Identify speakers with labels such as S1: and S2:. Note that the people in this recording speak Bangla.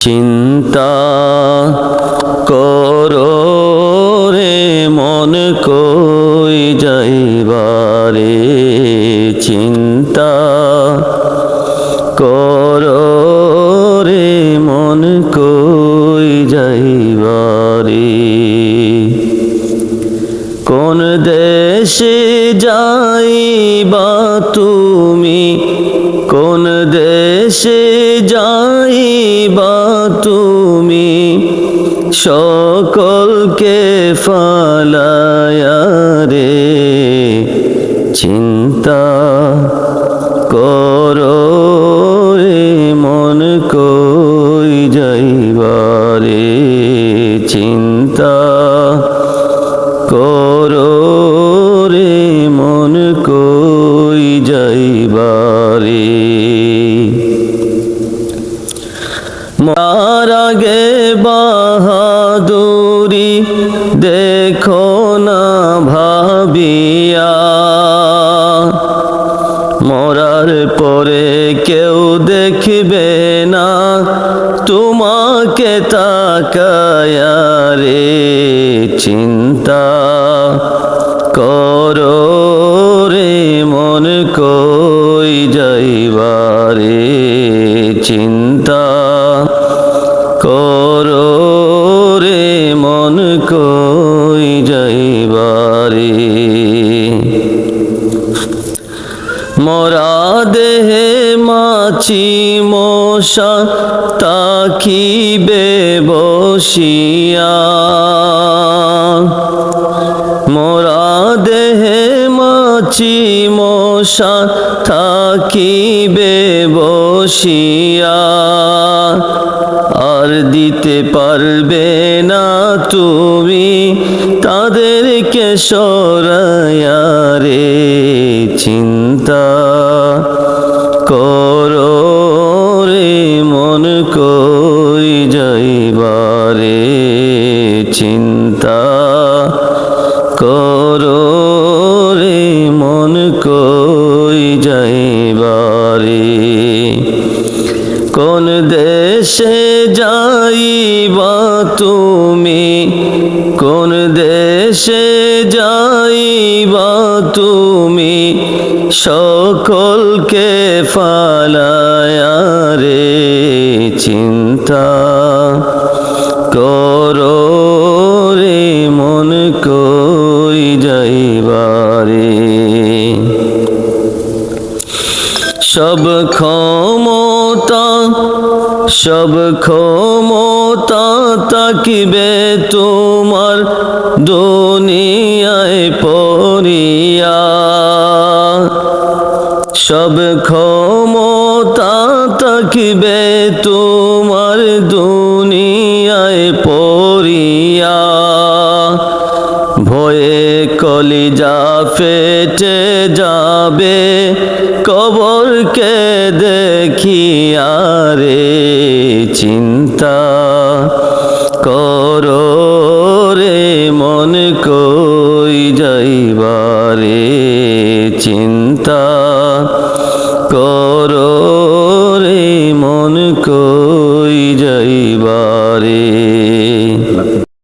S1: চিন্তা করো রে মন কই যাইবারে। চিন্তা করো রে মন কই যাইবারে। কোন দেশে যাইবা তুমি? কোন দেশে যাইবা তুমি সকলকে ফালায়া রে চিন্তা করো রে মন কই যাইবারে চিন্তা করো মার আগে বাহাদুরি দেখো না ভাবিয়া। মরার পরে কেউ দেখবে না তোমাকে তাকায়া রে চিন্তা করো রে মন কই যাইবারে মন কই যাইবারে মরা দেহে মাছি মশা তাকিবে বসিয়া। মরা দেহে মাছি মশা থাকিবে বসিয়া। আর দিতে পারবে না তুমি তাদেরকে সরাইয়া রে চিন্তা করো রে মন কই যাইবারে যাইবা তুমি? কোন দেশে যাইবা তুমি? সকলকে ফালায়া রে চিন্তা করো রে, মন কই যাইবারে সব ক্ষমতা সব ক্ষমতা তাকিবে তোমার দুনিয়ায় পড়িয়া। সব ক্ষমতা তাকিবে তোমার দুনিয়ায় পড়িয়া। ভয়ে কলিজা ফেটে যাবে কবরকে দেখিয়া রে। চিন্তা করো রে মন কই যাইবারে? চিন্তা